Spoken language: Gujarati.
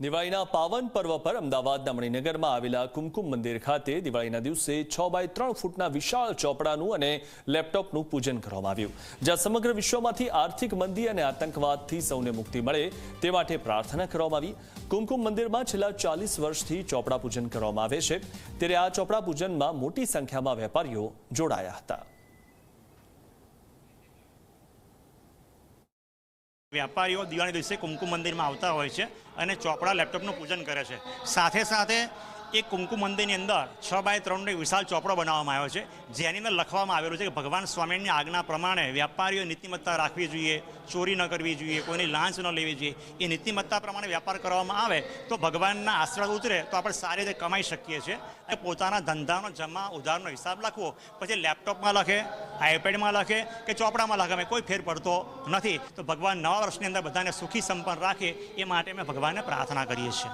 દિવાળીના પાવન પર્વ પર અમદાવાદના મણિનગરમાં આવેલા કુમકુમ મંદિર ખાતે દિવાળીના દિવસે છ બાય ત્રણ ફૂટના વિશાળ ચોપડાનું અને લેપટોપનું પૂજન કરવામાં આવ્યું. જ્યાં સમગ્ર વિશ્વમાંથી આર્થિક મંદી અને આતંકવાદથી સૌને મુક્તિ મળે તે માટે પ્રાર્થના કરવામાં આવી. કુમકુમ મંદિરમાં છેલ્લા ચાલીસ વર્ષથી ચોપડા પૂજન કરવામાં આવે છે. ત્યારે આ ચોપડા પૂજનમાં મોટી સંખ્યામાં વેપારીઓ જોડાયા હતા. વેપારીઓ દિવાળી દિવસે કુમકુમ મંદિરમાં આવતા હોય છે અને ચોપડા, લેપટોપનું પૂજન કરે છે. સાથે સાથે એ કુમકુમ મંદિરની અંદર છ બાય ત્રણનો એક વિશાળ ચોપડો બનાવવામાં આવ્યો છે, જેની અંદર લખવામાં આવેલું છે કે ભગવાન સ્વામિનારાયણની આજ્ઞા પ્રમાણે વેપારીઓ નીતિમત્તા રાખવી જોઈએ, ચોરી ન કરવી જોઈએ, કોઈની લાંચ ન લેવી જોઈએ, એ નીતિમત્તા પ્રમાણે વેપાર કરવામાં આવે તો ભગવાનના આશીર્વાદ ઉતરે તો આપણે સારી રીતે કમાઈ શકીએ છીએ. અને પોતાના ધંધાનો જમા ઉધારનો હિસાબ લખવો, પછી લેપટોપમાં લખે, આઈપેડમાં લખે કે ચોપડામાં લખે કોઈ ફેર પડતો નથી. તો ભગવાન નવા વર્ષની અંદર બધાને સુખી સંપન્ન રાખે, એ માટે અમે ભગવાનને પ્રાર્થના કરીએ છીએ.